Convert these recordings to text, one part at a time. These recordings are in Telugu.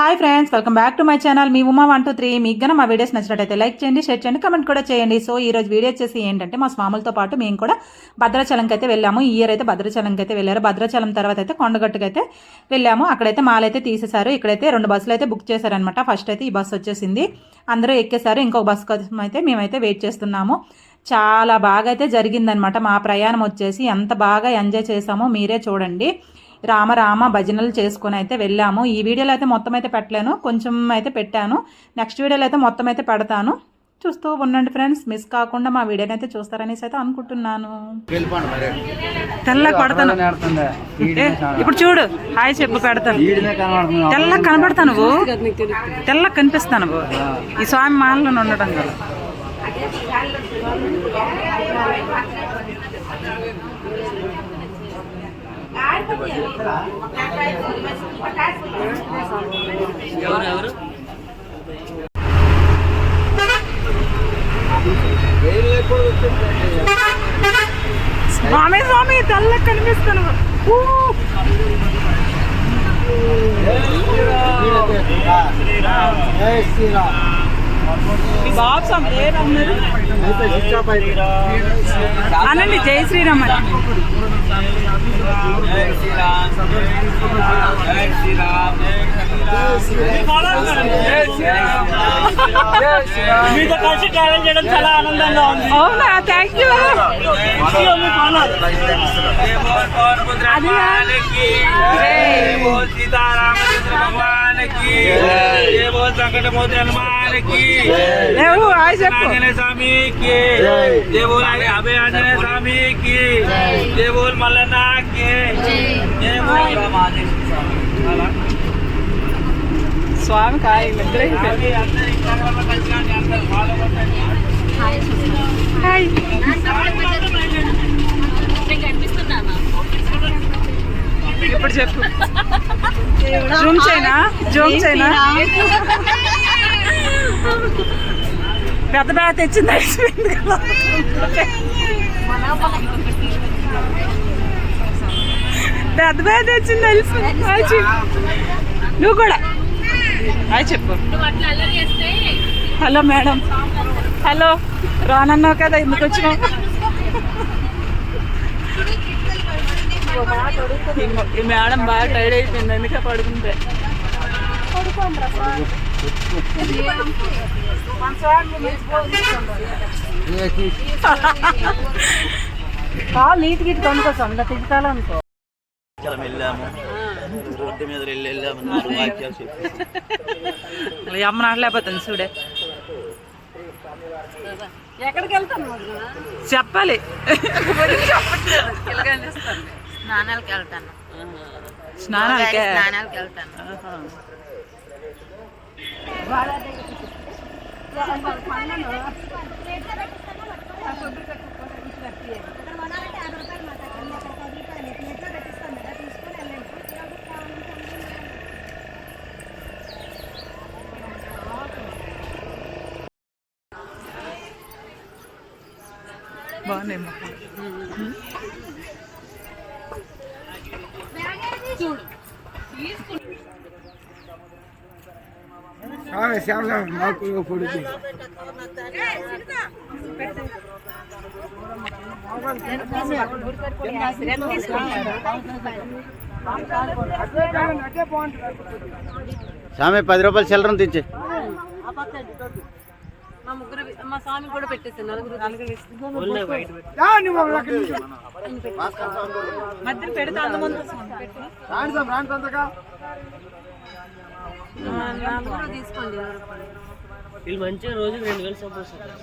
Hi friends welcome back to my channel me Uma one two three మీకు గన మా వీడియోస్ నచ్చినట్టయితే లైక్ చేయండి షేర్ చేయండి కమెంట్ కూడా చేయండి. సో ఈ రోజు వీడియో వచ్చేసి ఏంటంటే మా స్వాములతో పాటు మేము కూడా భద్రాచలంకి అయితే వెళ్ళాము. ఈ ఇయర్ అయితే భద్రాచలంకి అయితే వెళ్ళారు. భద్రాచలం తర్వాత అయితే కొండగట్టుకు అయితే వెళ్ళాము. అక్కడైతే మాలైతే తీసేశారు. ఇక్కడైతే రెండు బస్సులు అయితే బుక్ చేశారనమాట ఫస్ట్ అయితే ఈ బస్సు వచ్చేసింది. అందరూ ఎక్కేశారు. ఇంకొక బస్సు కోసం అయితే మేమైతే వెయిట్ చేస్తున్నాము. చాలా బాగా అయితే జరిగిందనమాట మా ప్రయాణం వచ్చేసి. ఎంత బాగా ఎంజాయ్ చేసామో మీరే చూడండి. రామ రామ భజనలు చేసుకొని అయితే వెళ్ళాము. ఈ వీడియోలో అయితే మొత్తం అయితే పెట్టలేను. కొంచెం అయితే పెట్టాను. నెక్స్ట్ వీడియోలో అయితే మొత్తం అయితే పెడతాను. చూస్తూ ఉండండి ఫ్రెండ్స్ మిస్ కాకుండా మా వీడియోని అయితే చూస్తారనేసి అయితే అనుకుంటున్నాను. తెల్ల కొడతాను. ఇప్పుడు చూడు. హాయ్ చెప్పు పెడతాను. తెల్ల కనపడతా నువ్వు? తెల్ల కనిపిస్తా నువ్వు. ఈ స్వామి మాలలో ఉండడం కదా. ఎవరు స్వామి స్వామి తెల్ల కనిపిస్తాను శ్రీరామ్. శ్రీరామ్. బాబు స్వామి ఏ రమ్మన్నారు అనండి జై శ్రీరామ్ అని మీతో కలిసి ట్రావెల్ చేయడం చాలా ఆనందంగా ఉంది. అవునా? థ్యాంక్ యూ ఆంజనేయ స్వామికి జయ బోల్ అభయ ఆంజనేయ స్వామికి జయ బోల్ మల్లన్నకి జయ బోల్ స్వామి స్వామి కాయ అందరూ ఇన్స్టాగ్రామ్లో కలిసి రండి, అందరూ follow కొట్టండి. హాయ్. ఇప్పుడు చెప్పు. జూమ్ చేయనా? జూమ్ చేయనా? పెద్ద బ్యాగ్ తెచ్చింది అయిపోయింది కదా. పెద్ద బ్యాగ్ తెచ్చింది చెప్పు నువ్వు కూడా. హాయ్ చెప్పు. Hello madam. హలో. రానన్నావు కదా ఎందుకు వచ్చినావు? ఈ మేడం బాగా టైర్డ్ అయిపోయింది అందుకే పడుకుంటే కాలు నీటి గిట్టి కొనుక్కోసం ఇలా తింటాలనుకో చలం వెళ్ళాము. రోడ్డు మీద వెళ్ళి వెళ్ళాము నాలుగు వాక్యాలు చెప్పి అమ్మ నాటలేకపోతుంది చూడే. ఎక్కడికి వెళ్తాను చెప్పాలి. స్నానాలకు వెళ్తాను. స్నానాలకే? స్నానాలకు వెళ్తాను. బాగున్నాయి మొక్కలు. నాకు పొడిచి స్వామి పది రూపాయలు చిల్లరం తెచ్చి. మా స్వామి కూడా నలుగురు పెడితే తీసుకోండి. వీళ్ళు మంచిగా రోజు రెండు వేలు సంపాదిస్తారు.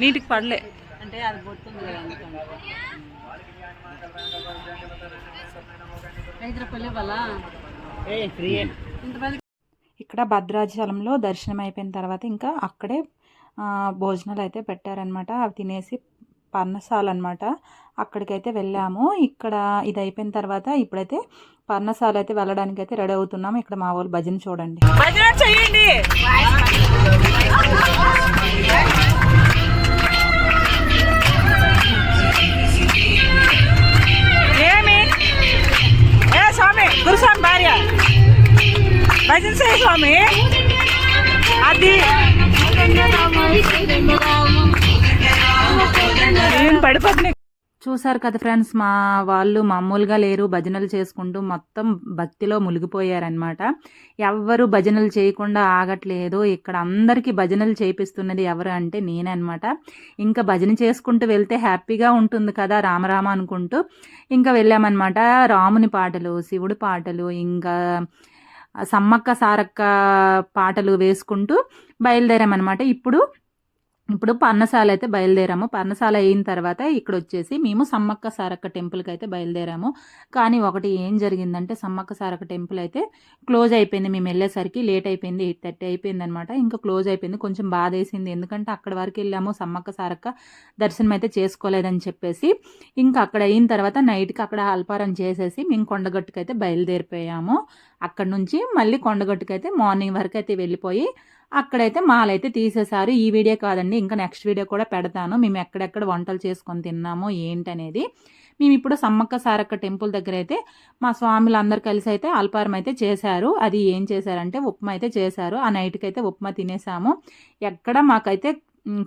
నీటికి పడలే. అంటే అది బొట్టుంది కదా అందుకని. ఐదు రూపాయలు ఇవ్వాలా? ఫ్రీ ఇంతమంది ఇక్కడ భద్రాచలంలో దర్శనం అయిపోయిన తర్వాత ఇంకా అక్కడే భోజనాలు అయితే పెట్టారనమాట అవి తినేసి పర్ణశాల అనమాట అక్కడికైతే వెళ్ళాము. ఇక్కడ ఇది అయిపోయిన తర్వాత ఇప్పుడైతే పర్ణశాల అయితే వెళ్ళడానికి అయితే రెడీ అవుతున్నాము. ఇక్కడ మా వాళ్ళు భజన చూడండి. భజన చెయ్యండి ఏమి? ఏ స్వామి? గురుస్వామి భజన స్వామి. అది. పడిపోతున్నాయి చూసారు కదా ఫ్రెండ్స్ మా వాళ్ళు మామూలుగా లేరు భజనలు చేసుకుంటూ మొత్తం భక్తిలో మునిగిపోయారనమాట ఎవ్వరు భజనలు చేయకుండా ఆగట్లేదు. ఇక్కడ అందరికీ భజనలు చేపిస్తున్నది ఎవరు అంటే నేనే అనమాట ఇంకా భజన చేసుకుంటూ వెళ్తే హ్యాపీగా ఉంటుంది కదా రామరామ అనుకుంటూ. ఇంకా వెళ్ళామన్నమాట. రాముని పాటలు శివుడి పాటలు ఇంకా సమ్మక్క సారక్క పాటలు వేసుకుంటూ బయలుదేరామన్నమాట. ఇప్పుడు ఇప్పుడు పర్ణశాల అయితే బయలుదేరాము. పర్ణశాల అయిన తర్వాత ఇక్కడ వచ్చేసి మేము సమ్మక్క సారక్క టెంపుల్కి అయితే బయలుదేరాము. కానీ ఒకటి ఏం జరిగిందంటే సమ్మక్క సారక్క టెంపుల్ అయితే క్లోజ్ అయిపోయింది. మేము వెళ్ళేసరికి లేట్ అయిపోయింది. ఎయిట్ థర్టీ అయిపోయింది అనమాట ఇంకా క్లోజ్ అయిపోయింది. కొంచెం బాధ వేసింది ఎందుకంటే అక్కడ వరకు వెళ్ళాము. సమ్మక్క సారక్క దర్శనం అయితే చేసుకోలేదని చెప్పేసి ఇంకా అక్కడ అయిన తర్వాత నైట్కి అక్కడ అల్పారం చేసేసి మేము కొండగట్టుకు అయితే బయలుదేరిపోయాము. అక్కడ నుంచి మళ్ళీ కొండగట్టుకు అయితే మార్నింగ్ వరకు అయితే వెళ్ళిపోయి అక్కడైతే మాలైతే తీసేశారు. ఈ వీడియో కాదండి. ఇంకా నెక్స్ట్ వీడియో కూడా పెడతాను. మేము ఎక్కడెక్కడ వంటలు చేసుకొని తిన్నామో ఏంటనేది. మేము ఇప్పుడు సమ్మక్క సారక్క టెంపుల్ దగ్గర అయితే మా స్వాములు అందరు కలిసి అయితే అల్పారం అయితే చేశారు. అది ఏం చేశారంటే ఉప్మా అయితే చేశారు. ఆ నైట్కి అయితే ఉప్మా తినేసాము. ఎక్కడ మాకైతే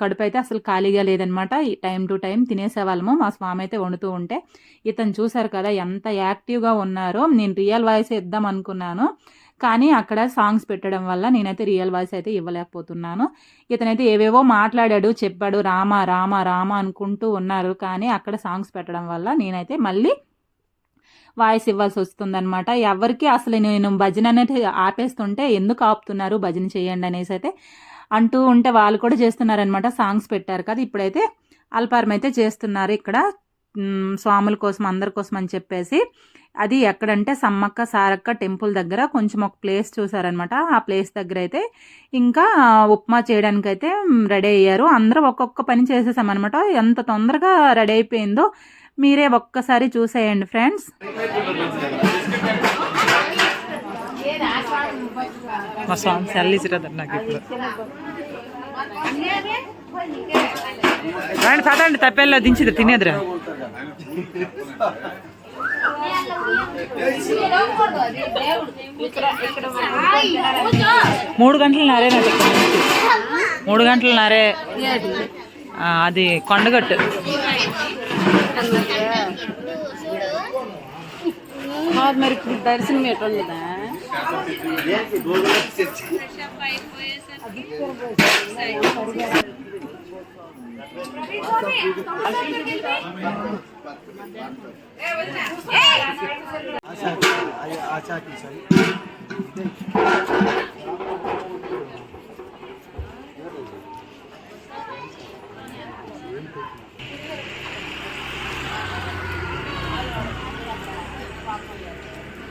కడుపు అయితే అసలు ఖాళీగా లేదనమాట. టైం టు టైం తినేసేవాళ్ళము. మా స్వామి అయితే వండుతూ ఉంటే ఇతను చూశారు కదా ఎంత యాక్టివ్గా ఉన్నారో నేను రియల్ వాయిస్ ఇద్దాం అనుకున్నాను. కానీ అక్కడ సాంగ్స్ పెట్టడం వల్ల నేనైతే రియల్ వాయిస్ అయితే ఇవ్వలేకపోతున్నాను. ఇతనైతే ఏవేవో మాట్లాడాడు చెప్పాడు రామ రామ రామ అనుకుంటూ ఉన్నారు. కానీ అక్కడ సాంగ్స్ పెట్టడం వల్ల నేనైతే మళ్ళీ వాయిస్ ఇవ్వాల్సి వస్తుందనమాట ఎవరికి అసలు నేను భజన అనేది ఆపేస్తుంటే ఎందుకు ఆపుతున్నారు భజన చేయండి అనేసి అయితే అంటూ ఉంటే వాళ్ళు కూడా చేస్తున్నారనమాట సాంగ్స్ పెట్టారు కదా ఇప్పుడైతే అల్పారం అయితే చేస్తున్నారు ఇక్కడ. స్వాముల కోసం అందరి కోసం అని చెప్పేసి. అది ఎక్కడంటే సమ్మక్క సారక్క టెంపుల్ దగ్గర కొంచెం ఒక ప్లేస్ చూసారనమాట ఆ ప్లేస్ దగ్గర అయితే ఇంకా ఉప్మా చేయడానికి అయితే రెడీ అయ్యారు. అందరూ ఒక్కొక్క పని చేసేసామన్నమాట. ఎంత తొందరగా రెడీ అయిపోయిందో మీరే ఒక్కసారి చూసేయండి ఫ్రెండ్స్. మా స్వామి చల్లిసిరదు నాకు ఇప్పుడు. రండి చదండి తప్పెల్లో దించిది తినేదిరా. మూడు గంటలు నరే మూడు గంటలు నరే. అది కొండగట్టు. మాది మరి ఇప్పుడు దర్శనం ఎట్లుండదా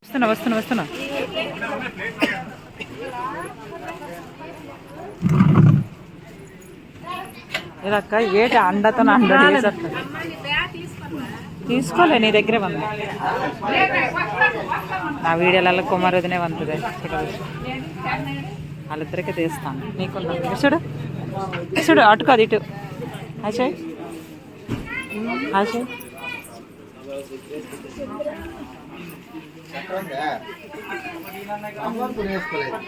వస్తున్నా వస్తున్నా వస్తున్నా. ఇదక్క ఏటి అండతో అక్క తీసుకోలే నీ దగ్గరే వంద నా వీడియోలలో కుమారుదినే వంతుదే. వాళ్ళిద్దరికి తీస్తాను. నీకు చూడు. చూడు అటు కాదు ఇటు. అజయ్. అజయ్. వేసుకోలేదు.